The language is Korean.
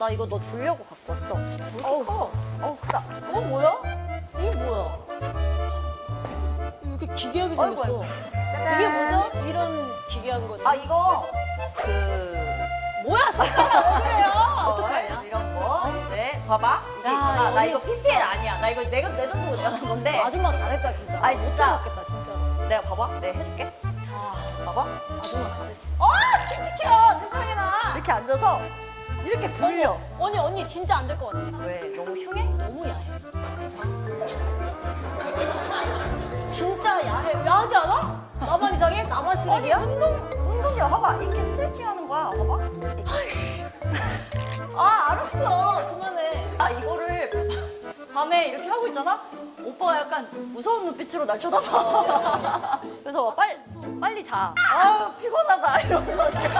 나 이거 너 주려고 갖고 왔어. 어우, 커? 어우, 크다. 어 뭐야? 이게 뭐야? 이렇게 기괴하게 아이고, 생겼어. 짜잔. 이게 뭐죠? 이런 기괴한 거지. 아, 이거, 그, 뭐야? 어, 어떡하냐? 이런 거. 네, 봐봐. 이게 야, 있잖아. 나 언니 이거 PCL 아니야. 나 이거 내가 내 돈 주고 내는 건데. 아줌마 잘했다 진짜. 아니, 진짜. 못 참았겠다 진짜로. 내가 봐봐. 내가 해줄게. 아, 봐봐. 아줌마 잘했어. 아, 끔찍해. 세상에나. 이렇게 앉아서 이렇게 굴려. 언니 언니 진짜 안 될 것 같아. 왜? 너무 흉해? 너무 야해. 진짜 야해. 야하지 않아? 나만 이상해? 나만 쓰레기야? 운동, 운동이야. 봐봐. 이렇게 스트레칭 하는 거야. 봐봐. 아, 알았어. 그만해. 아, 이거를 밤에 이렇게 하고 있잖아? 오빠가 약간 무서운 눈빛으로 날 쳐다봐. 그래서 빨리, 빨리 자. 아 피곤하다. 이러면서 제가.